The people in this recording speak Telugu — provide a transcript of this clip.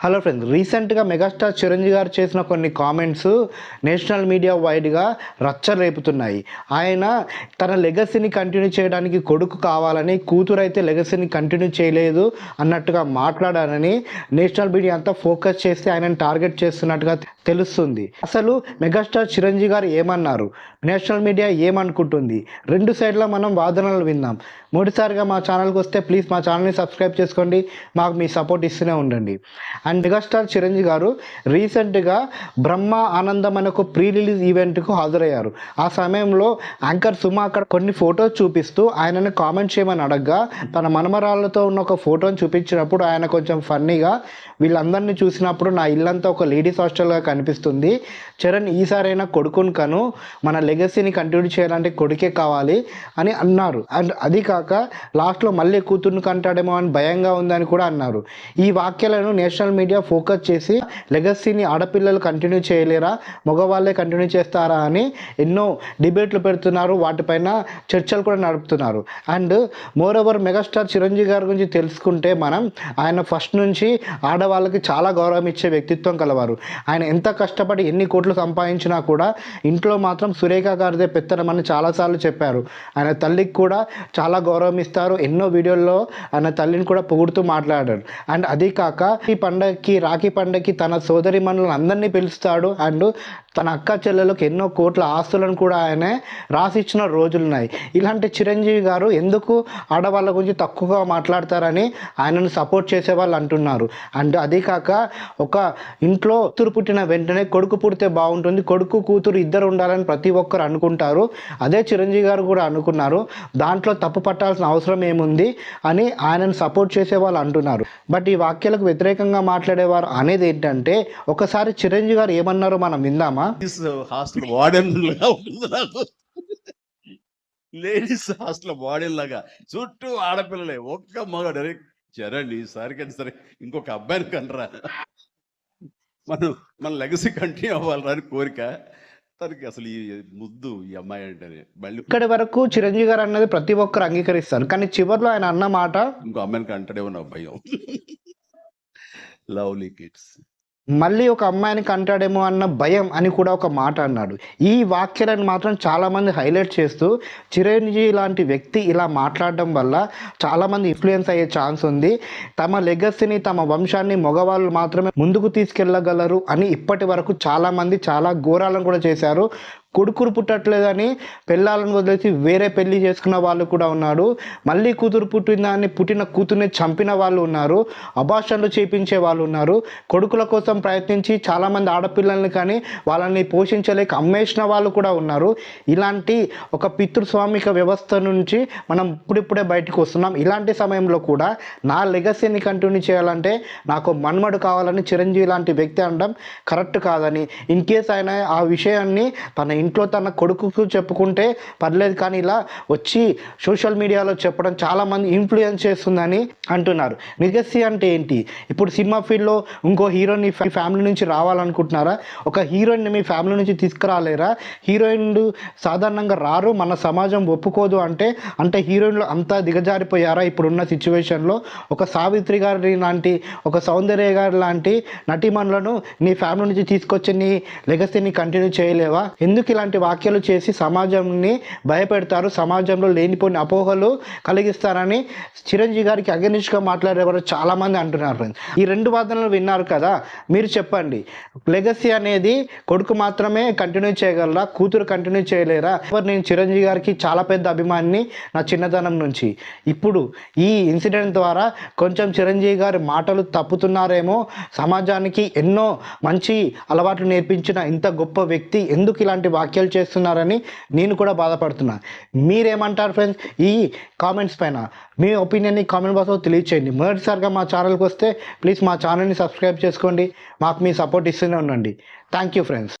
హలో ఫ్రెండ్స్ రీసెంట్గా మెగాస్టార్ చిరంజీవి గారు చేసిన కొన్ని కామెంట్స్ నేషనల్ మీడియా వైడ్గా రచ్చ రేపుతున్నాయి ఆయన తన లెగసీని కంటిన్యూ చేయడానికి కొడుకు కావాలని కూతురు అయితే లెగసీని కంటిన్యూ చేయలేదు అన్నట్టుగా మాట్లాడానని నేషనల్ మీడియా అంతా ఫోకస్ చేసి ఆయనను టార్గెట్ చేస్తున్నట్టుగా తెలుస్తుంది. అసలు మెగాస్టార్ చిరంజీవి గారు ఏమన్నారు? నేషనల్ మీడియా ఏమనుకుంటుంది? రెండు సైడ్ల మనం వాదనలు విందాం మొదటిసారిగా మా ఛానల్కి వస్తే ప్లీజ్ మా ఛానల్ని సబ్స్క్రైబ్ చేసుకోండి. మాకు మీ సపోర్ట్ ఇస్తూనే ఉండండి. అండ్ మెగాస్టార్ చిరంజీవి గారు రీసెంట్గా బ్రహ్మ ఆనందం అనే ఒక ప్రీ రిలీజ్ ఈవెంట్కు హాజరయ్యారు. ఆ సమయంలో యాంకర్ సుమ అక్కడ కొన్ని ఫోటోస్ చూపిస్తూ ఆయనను కామెంట్ చేయమని అడగగా తన మనమరాళ్ళతో ఉన్న ఒక ఫోటోని చూపించినప్పుడు ఆయన కొంచెం ఫన్నీగా వీళ్ళందరినీ చూసినప్పుడు నా ఇల్లంతా ఒక లేడీస్ హాస్టల్గా కనిపిస్తుంది. చరణ్ ఈసారైనా కొడుకుని కను మన లెగసీని కంటిన్యూ చేయాలంటే కొడుకే కావాలి అని అన్నారు. అండ్ అది కాక లాస్ట్లో మళ్ళీ కూతుర్ని కంటాడేమో అని భయంగా ఉందని కూడా అన్నారు. ఈ వాక్యాలను నేషనల్ మీడియా ఫోకస్ చేసి లెగసీని ఆడపిల్లలు కంటిన్యూ చేయలేరా మగవాళ్ళే కంటిన్యూ చేస్తారా అని ఎన్నో డిబేట్లు పెడుతున్నారు. వాటిపైన చర్చలు కూడా నడుపుతున్నారు. And moreover megastar Chiranjeevi గారి గురించి తెలుసుకుంటే మనం ఆయన ఫస్ట్ నుంచి ఆడవాళ్ళకి చాలా గౌరవం ఇచ్చే వ్యక్తిత్వం కలవారు. ఆయన ఎంత ఎంత కష్టపడి ఎన్ని కోట్లు సంపాదించినా కూడా ఇంట్లో మాత్రం సురేఖ గారిదే పెత్తనమని చాలాసార్లు చెప్పారు. ఆయన తల్లికి కూడా చాలా గౌరవం ఇస్తారు ఎన్నో వీడియోల్లో ఆయన తల్లిని కూడా పొగుడుతూ మాట్లాడారు. అండ్ అది కాక ఈ పండగకి రాఖీ పండగకి తన సోదరి మనులను అందరినీ పిలుస్తాడు. అండ్ తన అక్క చెల్లెలకు ఎన్నో కోట్ల ఆస్తులను కూడా ఆయన రాసిచ్చిన రోజులున్నాయి. ఇలాంటి చిరంజీవి గారు ఎందుకు ఆడవాళ్ళ గురించి తక్కువగా మాట్లాడతారని ఆయనను సపోర్ట్ చేసే వాళ్ళు అంటున్నారు. అండ్ అది కాక ఒక ఇంట్లో కూతురు పుట్టిన వెంటనే కొడుకు పుడితే బాగుంటుంది. కొడుకు కూతురు ఇద్దరు ఉండాలని ప్రతి ఒక్కరు అనుకుంటారు. అదే చిరంజీవి గారు కూడా అనుకున్నారు. దాంట్లో తప్పు పట్టాల్సిన అవసరం ఏముంది అని ఆయనను సపోర్ట్ చేసే వాళ్ళు అంటున్నారు. బట్ ఈ వాక్యాలకు వ్యతిరేకంగా మాట్లాడేవారు అనేది ఏంటంటే ఒకసారి చిరంజీవి గారు ఏమన్నారో మనం విందామా? లేడీస్ హాస్టల్ వార్డెన్ లాగా లేడీస్ హాస్టల్ వార్డెన్ లాగా చుట్టూ ఆడపిల్లలే ఒక్క మగాడు. అరే చరండి ఈసారి సరే ఇంకొక అబ్బాయిని కనరా. మనం మన లెగసీ కంటిన్యూ అవ్వాలని కోరిక తనకి అసలు ఈ ముద్దు ఈ అమ్మాయి అంటే మళ్ళీ ఇక్కడి వరకు చిరంజీవి గారు అన్నది ప్రతి ఒక్కరు అంగీకరిస్తారు. కానీ చివరిలో ఆయన అన్న మాట ఇంకో అమ్మాయిని కంటాడేమో నా భయం. లవ్లీ కిడ్స్ మళ్ళీ ఒక అమ్మాయిని కంటాడేమో అన్న భయం అని కూడా ఒక మాట అన్నాడు. ఈ వాక్యాలను మాత్రం చాలామంది హైలైట్ చేస్తూ చిరంజీవి లాంటి వ్యక్తి ఇలా మాట్లాడడం వల్ల చాలామంది ఇన్ఫ్లుయెన్స్ అయ్యే ఛాన్స్ ఉంది. తమ లెగసీని తమ వంశాన్ని మగవాళ్ళు మాత్రమే ముందుకు తీసుకెళ్ళగలరు అని ఇప్పటి వరకు చాలామంది చాలా ఘోరాలను కూడా చేశారు. కొడుకురు పుట్టట్లేదని పెళ్ళాలను వదిలేసి వేరే పెళ్ళి చేసుకున్న వాళ్ళు కూడా ఉన్నారు. మళ్ళీ కూతురు పుట్టిందని పుట్టిన కూతుర్ని చంపిన వాళ్ళు ఉన్నారు. అభాషణలు చేపించే వాళ్ళు ఉన్నారు. కొడుకుల కోసం ప్రయత్నించి చాలామంది ఆడపిల్లల్ని కానీ వాళ్ళని పోషించలేక అమ్మేసిన వాళ్ళు కూడా ఉన్నారు. ఇలాంటి ఒక పితృస్వామిక వ్యవస్థ నుంచి మనం ఇప్పుడిప్పుడే బయటకు వస్తున్నాం. ఇలాంటి సమయంలో కూడా నా లెగసీని కంటిన్యూ చేయాలంటే నాకు మన్మడు కావాలని చిరంజీవి లాంటి వ్యక్తి అనడం కరెక్ట్ కాదని. ఇన్ కేస్ ఆయన ఆ విషయాన్ని తన ఇంట్లో తన కొడుకుకు చెప్పుకుంటే పర్లేదు కానీ ఇలా వచ్చి సోషల్ మీడియాలో చెప్పడం చాలామంది ఇన్ఫ్లుయెన్స్ చేస్తుందని అంటున్నారు. లెగసీ అంటే ఏంటి? ఇప్పుడు సినిమా ఫీల్డ్లో ఇంకో హీరోని మీ ఫ్యామిలీ నుంచి రావాలనుకుంటున్నారా? ఒక హీరోయిన్ని మీ ఫ్యామిలీ నుంచి తీసుకురాలేరా? హీరోయిన్లు సాధారణంగా రారు మన సమాజం ఒప్పుకోదు అంటే అంటే హీరోయిన్లు అంతా దిగజారిపోయారా? ఇప్పుడున్న సిచ్యువేషన్లో ఒక సావిత్రి గారి లాంటి ఒక సౌందర్య గారి లాంటి నటీమణులను నీ ఫ్యామిలీ నుంచి తీసుకొచ్చి నీ లెగసీని కంటిన్యూ చేయలేవా? ఎందుకు ఇలాంటి వాక్యాలు చేసి సమాజంని భయపెడతారు. సమాజంలో లేనిపోని అపోహలు కలిగిస్తారని చిరంజీవి గారికి అగనిష్గా మాట్లాడేవారు చాలామంది అంటున్నారు ఈ రెండు వాదనలు విన్నారు కదా మీరు చెప్పండి. లెగసీ అనేది కొడుకు మాత్రమే కంటిన్యూ చేయగలరా? కూతురు కంటిన్యూ చేయలేరా? ఎవరు నేను చిరంజీవి గారికి చాలా పెద్ద అభిమానిని నా చిన్నతనం నుంచి. ఇప్పుడు ఈ ఇన్సిడెంట్ ద్వారా కొంచెం చిరంజీవి గారి మాటలు తప్పుతున్నారేమో సమాజానికి ఎన్నో మంచి అలవాట్లు నేర్పించిన ఇంత గొప్ప వ్యక్తి ఎందుకు ఇలాంటి వ్యాఖ్యలు చేస్తున్నారని నేను కూడా బాధపడుతున్నా. మీరేమంటారు ఫ్రెండ్స్ ఈ కామెంట్స్ పైన మీ ఒపీనియన్ని కామెంట్ బాక్స్లో తెలియచేయండి. మొదటిసారిగా మా ఛానల్కి వస్తే ప్లీజ్ మా ఛానల్ని సబ్స్క్రైబ్ చేసుకోండి. మాకు మీ సపోర్ట్ ఇస్తూనే ఉండండి. Thank you friends